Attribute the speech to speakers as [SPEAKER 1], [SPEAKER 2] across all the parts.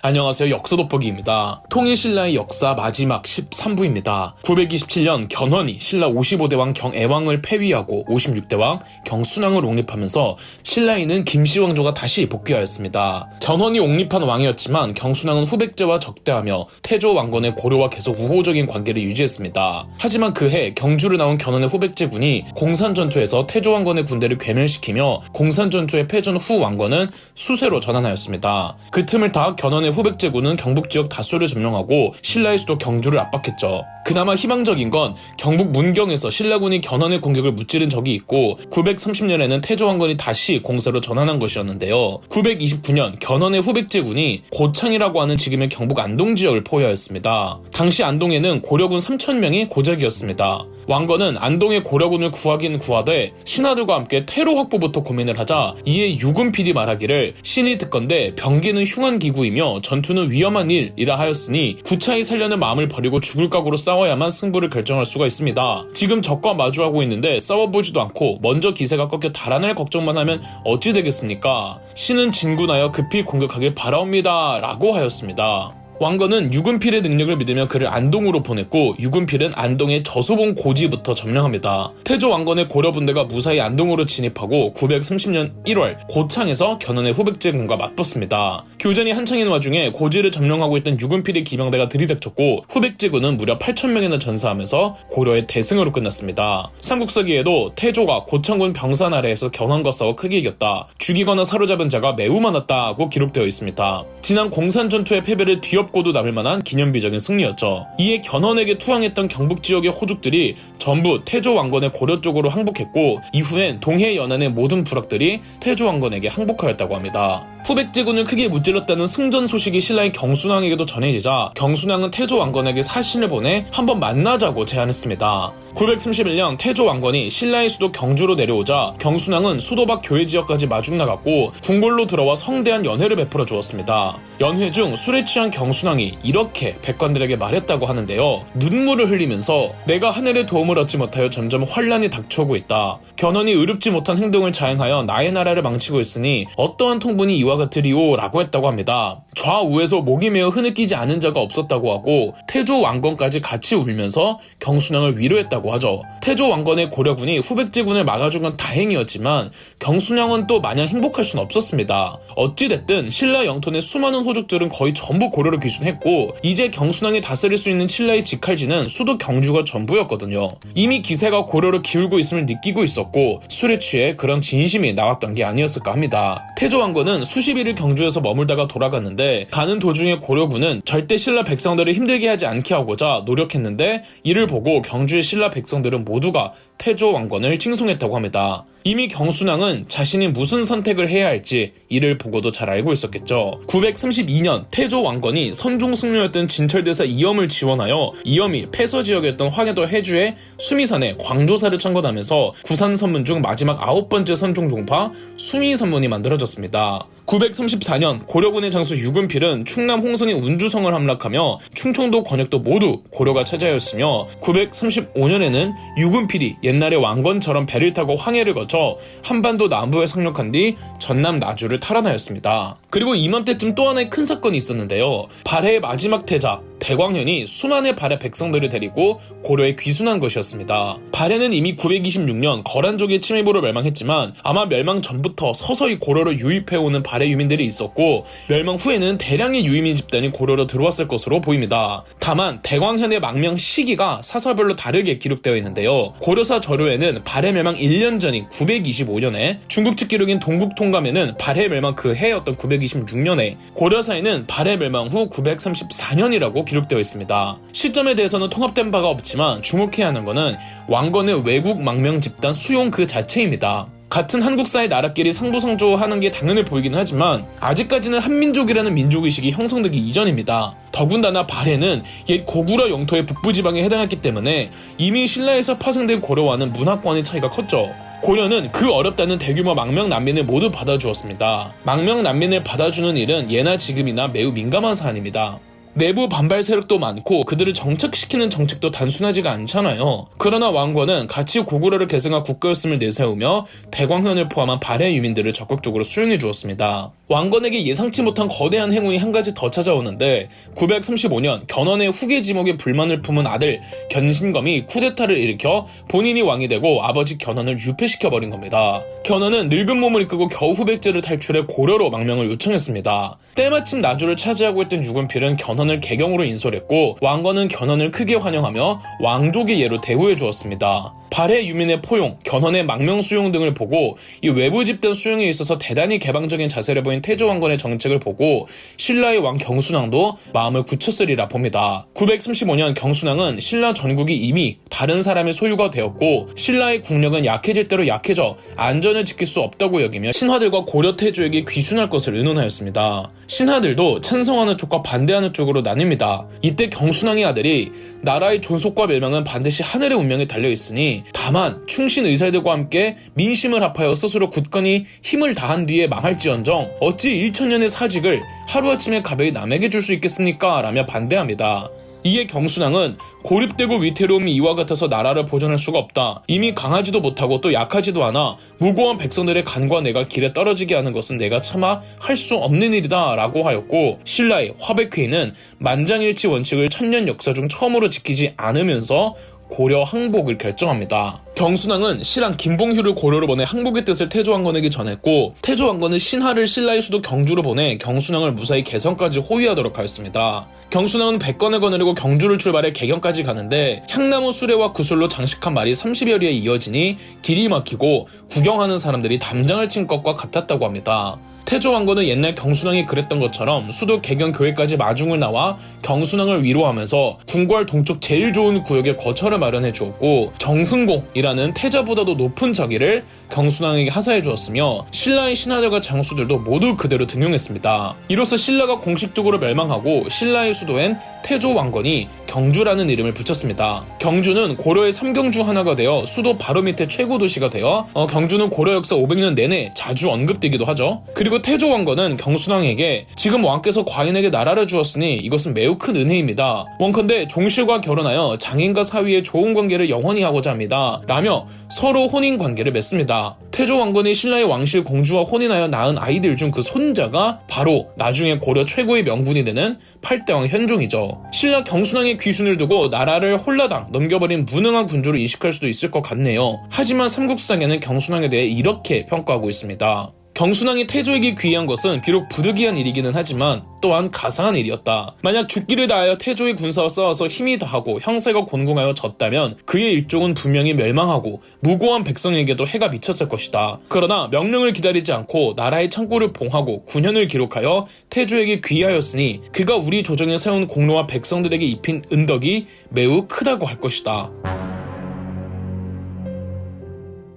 [SPEAKER 1] 안녕하세요. 역사 돋보기입니다. 통일신라의 역사 마지막 13부입니다. 927년 견훤이 신라 55대 왕 경애왕을 폐위하고 56대 왕 경순왕을 옹립하면서 신라에는 김씨왕조가 다시 복귀하였습니다. 견훤이 옹립한 왕이었지만 경순왕은 후백제와 적대하며 태조 왕건의 고려와 계속 우호적인 관계를 유지했습니다. 하지만 그해 경주를 나온 견훤의 후백제군이 공산전투에서 태조 왕건의 군대를 괴멸시키며 공산전투의 패전 후 왕건은 수세로 전환하였습니다. 그 틈을 타 견훤의 후백 제군은 경북 지역 다수를 점령하고 신라의 수도 경주를 압박했죠. 그나마 희망적인 건 경북 문경에서 신라군이 견훤의 공격을 무찌른 적이 있고 930년에는 태조 왕건이 다시 공세로 전환한 것이었는데요. 929년 견훤의 후백 제군이 고창이라고 하는 지금의 경북 안동 지역을 포위하였습니다. 당시 안동에는 고려군 3천명이 고작이었습니다. 왕건은 안동의 고려군을 구하긴 구하되 신하들과 함께 퇴로 확보부터 고민을 하자 이에 유군필이 말하기를 신이 듣건대 병기는 흉한 기구이며 전투는 위험한 일이라 하였으니 구차히 살려는 마음을 버리고 죽을 각오로 싸워야만 승부를 결정할 수가 있습니다. 지금 적과 마주하고 있는데 싸워보지도 않고 먼저 기세가 꺾여 달아날 걱정만 하면 어찌 되겠습니까? 신은 진군하여 급히 공격하길 바라옵니다. 라고 하였습니다. 왕건은 유군필의 능력을 믿으며 그를 안동으로 보냈고 유군필은 안동의 저수봉 고지부터 점령합니다. 태조 왕건의 고려 분대가 무사히 안동으로 진입하고 930년 1월 고창에서 견훤의 후백제군과 맞붙습니다. 교전이 한창인 와중에 고지를 점령하고 있던 유군필의 기병대가 들이닥쳤고 후백제군은 무려 8천명이나 전사하면서 고려의 대승으로 끝났습니다. 삼국사기에도 태조가 고창군 병산 아래에서 견훤과 싸워 크게 이겼다. 죽이거나 사로잡은 자가 매우 많았다고 기록되어 있습니다. 지난 공산 전투의 패배를 뒤엎 고도 남을 만한 기념비적인 승리였죠. 이에 견훤에게 투항했던 경북 지역의 호족들이 전부 태조 왕건의 고려 쪽으로 항복했고 이후엔 동해 연안의 모든 부락들이 태조 왕건에게 항복하였다고 합니다. 후백제군을 크게 무찔렀다는 승전 소식이 신라의 경순왕에게도 전해지자 경순왕은 태조 왕건에게 사신을 보내 한번 만나자고 제안했습니다. 931년 태조 왕건이 신라의 수도 경주로 내려오자 경순왕은 수도 밖 교회 지역까지 마중 나갔고 궁궐로 들어와 성대한 연회를 베풀어 주었습니다. 연회 중 술에 취한 경순왕이 이렇게 백관들에게 말했다고 하는데요. 눈물을 흘리면서 내가 하늘의 도움을 얻지 못하여 점점 환란이 닥쳐오고 있다. 견훤이 의롭지 못한 행동을 자행하여 나의 나라를 망치고 있으니 어떠한 통분이 이와 같으리오 라고 했다고 합니다. 좌우에서 목이 메어 흐느끼지 않은 자가 없었다고 하고 태조 왕건까지 같이 울면서 경순왕을 위로했다고 하죠. 태조 왕건의 고려군이 후백제군을 막아준 건 다행이었지만 경순왕은 또 마냥 행복할 순 없었습니다. 어찌됐든 신라 영토의 수많은 호족들은 거의 전부 고려로 귀순했고 이제 경순왕이 다스릴 수 있는 신라의 직할지는 수도 경주가 전부였거든요. 이미 기세가 고려로 기울고 있음을 느끼고 있었고 술에 취해 그런 진심이 나왔던 게 아니었을까 합니다. 태조 왕건은 수십 일을 경주에서 머물다가 돌아갔는데 가는 도중에 고려군은 절대 신라 백성들을 힘들게 하지 않게 하고자 노력했는데 이를 보고 경주의 신라 백성들은 모두가 태조 왕건을 칭송했다고 합니다. 이미 경순왕은 자신이 무슨 선택을 해야 할지 이를 보고도 잘 알고 있었겠죠. 932년 태조 왕건이 선종 승려였던 진철대사 이염을 지원하여 이염이 폐서 지역이었던 황해도 해주의 수미산에 광조사를 창건하면서 구산 선문 중 마지막 아홉 번째 선종 종파 수미 선문이 만들어졌습니다. 934년 고려군의 장수 유근필은 충남 홍성의 운주성을 함락하며 충청도 권역도 모두 고려가 차지하였으며 935년에는 유근필이 옛날의 왕건처럼 배를 타고 황해를 거쳐 한반도 남부에 상륙한 뒤 전남 나주를 탈환하였습니다. 그리고 이맘때쯤 또 하나의 큰 사건이 있었는데요. 발해의 마지막 태자 대광현이 수많은 발해 백성들을 데리고 고려에 귀순한 것이었습니다. 발해는 이미 926년 거란족의 침입으로 멸망했지만 아마 멸망 전부터 서서히 고려로 유입해오는 발해 유민들이 있었고 멸망 후에는 대량의 유이민 집단이 고려로 들어왔을 것으로 보입니다. 다만 대광현의 망명 시기가 사설별로 다르게 기록되어 있는데요. 고려사 저료에는 발해 멸망 1년 전인 925년에 중국 측 기록인 동국통감에는 발해 멸망 그 해였던 926년에 고려사에는 발해 멸망 후 934년이라고 기록되어 있습니다. 시점에 대해서는 통합된 바가 없지만 주목해야 하는 것은 왕건의 외국 망명 집단 수용 그 자체입니다. 같은 한국사의 나라끼리 상부상조하는 게 당연해 보이긴 하지만 아직까지는 한민족이라는 민족의식이 형성되기 이전입니다. 더군다나 발해는 옛 고구려 영토의 북부지방에 해당했기 때문에 이미 신라에서 파생된 고려와는 문화권의 차이가 컸죠. 고려는 그 어렵다는 대규모 망명 난민을 모두 받아주었습니다. 망명 난민을 받아주는 일은 예나 지금이나 매우 민감한 사안입니다. 내부 반발 세력도 많고 그들을 정착시키는 정책도 단순하지가 않잖아요. 그러나 왕권은 가치 고구려를 계승한 국가였음을 내세우며 대광현을 포함한 발해 유민들을 적극적으로 수용해 주었습니다. 왕건에게 예상치 못한 거대한 행운이 한 가지 더 찾아오는데 935년 견훤의 후계 지목에 불만을 품은 아들 견신검이 쿠데타를 일으켜 본인이 왕이 되고 아버지 견훤을 유폐시켜 버린 겁니다. 견훤은 늙은 몸을 이끌고 겨우 후백제를 탈출해 고려로 망명을 요청했습니다. 때마침 나주를 차지하고 있던 유근필은 견훤을 개경으로 인솔했고 왕건은 견훤을 크게 환영하며 왕족의 예로 대우해 주었습니다. 발해 유민의 포용, 견훤의 망명 수용 등을 보고 이 외부 집단 수용에 있어서 대단히 개방적인 자세를 보인 태조 왕건의 정책을 보고 신라의 왕 경순왕도 마음을 굳혔으리라 봅니다. 935년 경순왕은 신라 전국이 이미 다른 사람의 소유가 되었고 신라의 국력은 약해질 대로 약해져 안전을 지킬 수 없다고 여기며 신하들과 고려 태조에게 귀순할 것을 의논하였습니다. 신하들도 찬성하는 쪽과 반대하는 쪽으로 나뉩니다. 이때 경순왕의 아들이 나라의 존속과 멸망은 반드시 하늘의 운명에 달려 있으니 다만 충신 의사들과 함께 민심을 합하여 스스로 굳건히 힘을 다한 뒤에 망할지언정 어찌 1천년의 사직을 하루아침에 가벼이 남에게 줄 수 있겠습니까? 라며 반대합니다. 이에 경순왕은 고립되고 위태로움이 이와 같아서 나라를 보존할 수가 없다. 이미 강하지도 못하고 또 약하지도 않아 무고한 백성들의 간과 내가 길에 떨어지게 하는 것은 내가 차마 할 수 없는 일이다 라고 하였고 신라의 화백회의는 만장일치 원칙을 천년 역사 중 처음으로 지키지 않으면서 고려 항복을 결정합니다. 경순왕은 신랑 김봉휴를 고려로 보내 항복의 뜻을 태조왕건에게 전했고 태조왕건은 신하를 신라의 수도 경주로 보내 경순왕을 무사히 개성까지 호위하도록 하였습니다. 경순왕은 백건을 거느리고 경주를 출발해 개경까지 가는데 향나무 수레와 구슬로 장식한 말이 30여리에 이어지니 길이 막히고 구경하는 사람들이 담장을 친 것과 같았다고 합니다. 태조 왕건은 옛날 경순왕이 그랬던 것처럼 수도 개경 교회까지 마중을 나와 경순왕을 위로하면서 궁궐 동쪽 제일 좋은 구역에 거처를 마련해 주었고 정승공이라는 태자보다도 높은 자기를 경순왕에게 하사해 주었으며 신라의 신하들과 장수들도 모두 그대로 등용했습니다. 이로써 신라가 공식적으로 멸망하고 신라의 수도엔 태조 왕건이 경주라는 이름을 붙였습니다. 경주는 고려의 삼경주 하나가 되어 수도 바로 밑에 최고 도시가 되어 어, 경주는 고려 역사 500년 내내 자주 언급되기도 하죠. 그리고 태조 왕건은 경순왕에게 지금 왕께서 과인에게 나라를 주었으니 이것은 매우 큰 은혜입니다. 원컨대 종실과 결혼하여 장인과 사위의 좋은 관계를 영원히 하고자 합니다. 라며 서로 혼인 관계를 맺습니다. 태조 왕건이 신라의 왕실 공주와 혼인하여 낳은 아이들 중 그 손자가 바로 나중에 고려 최고의 명군이 되는 팔대왕 현종이죠. 신라 경순왕의 귀순을 두고 나라를 홀라당 넘겨버린 무능한 군주로 이식할 수도 있을 것 같네요. 하지만 삼국사에는 경순왕에 대해 이렇게 평가하고 있습니다. 경순왕이 태조에게 귀한 것은 비록 부득이한 일이기는 하지만 또한 가상한 일이었다. 만약 죽기를 다하여 태조의 군사와 싸워서 힘이 다하고 형세가 곤궁하여 졌다면 그의 일종은 분명히 멸망하고 무고한 백성에게도 해가 미쳤을 것이다. 그러나 명령을 기다리지 않고 나라의 창고를 봉하고 9년을 기록하여 태조에게 귀하였으니 그가 우리 조정에 세운 공로와 백성들에게 입힌 은덕이 매우 크다고 할 것이다.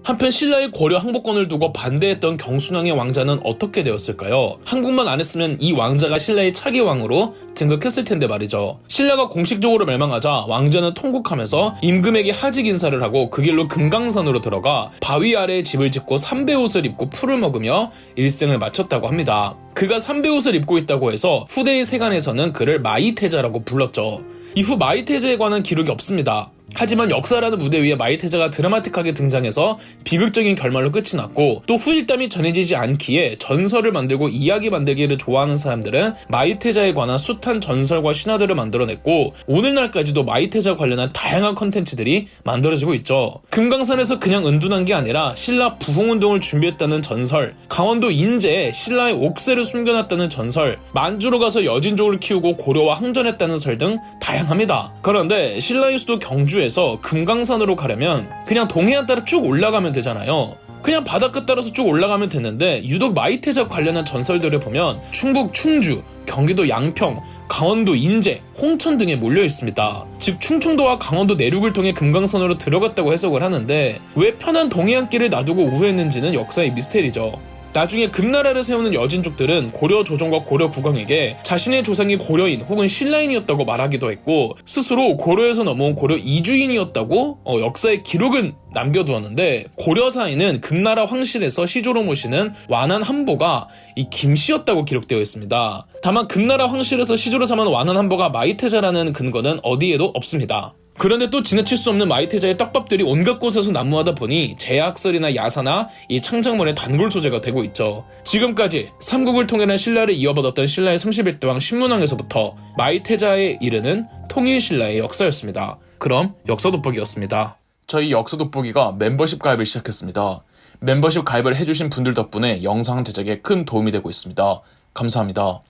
[SPEAKER 1] 한편 신라의 고려 항복권을 두고 반대했던 경순왕의 왕자는 어떻게 되었을까요? 한국만 안 했으면 이 왕자가 신라의 차기 왕으로 등극했을 텐데 말이죠. 신라가 공식적으로 멸망하자 왕자는 통곡하면서 임금에게 하직 인사를 하고 그 길로 금강산으로 들어가 바위 아래에 집을 짓고 삼배옷을 입고 풀을 먹으며 일생을 마쳤다고 합니다. 그가 삼배옷을 입고 있다고 해서 후대의 세간에서는 그를 마이태자라고 불렀죠. 이후 마이태자에 관한 기록이 없습니다. 하지만 역사라는 무대 위에 마이테자가 드라마틱하게 등장해서 비극적인 결말로 끝이 났고 또 후일담이 전해지지 않기에 전설을 만들고 이야기 만들기를 좋아하는 사람들은 마이테자에 관한 숱한 전설과 신화들을 만들어냈고 오늘날까지도 마이테자 관련한 다양한 컨텐츠들이 만들어지고 있죠. 금강산에서 그냥 은둔한 게 아니라 신라 부흥운동을 준비했다는 전설, 강원도 인제에 신라의 옥새를 숨겨놨다는 전설, 만주로 가서 여진족을 키우고 고려와 항전했다는 설 등 다양합니다. 그런데 신라의 수도 경주 에서 금강산으로 가려면 그냥 동해안 따라 쭉 올라가면 되잖아요. 그냥 바닷가 따라서 쭉 올라가면 되는데 유독 마이태자 관련한 전설들을 보면 충북 충주, 경기도 양평, 강원도 인제, 홍천 등에 몰려 있습니다. 즉 충청도와 강원도 내륙을 통해 금강산으로 들어갔다고 해석을 하는데 왜 편한 동해안길을 놔두고 우회했는지는 역사의 미스테리죠. 나중에 금나라를 세우는 여진족들은 고려 조정과 고려 국왕에게 자신의 조상이 고려인 혹은 신라인이었다고 말하기도 했고 스스로 고려에서 넘어온 고려 이주인이었다고 어, 역사의 기록을 남겨두었는데 고려사에는 금나라 황실에서 시조로 모시는 완한 한보가 이 김씨였다고 기록되어 있습니다. 다만 금나라 황실에서 시조로 삼은 완한 한보가 마이태자라는 근거는 어디에도 없습니다. 그런데 또 지나칠 수 없는 마이테자의 떡밥들이 온갖 곳에서 난무하다 보니 제약설이나 야사나 이 창작물의 단골 소재가 되고 있죠. 지금까지 삼국을 통일한 신라를 이어받았던 신라의 31대 왕 신문왕에서부터 마이테자에 이르는 통일신라의 역사였습니다. 그럼 역사 돋보기였습니다. 저희 역사 돋보기가 멤버십 가입을 시작했습니다. 멤버십 가입을 해주신 분들 덕분에 영상 제작에 큰 도움이 되고 있습니다. 감사합니다.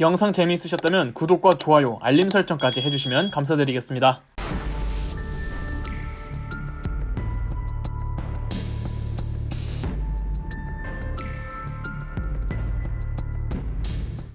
[SPEAKER 1] 영상 재미있으셨다면 구독과 좋아요, 알림 설정까지 해주시면 감사드리겠습니다.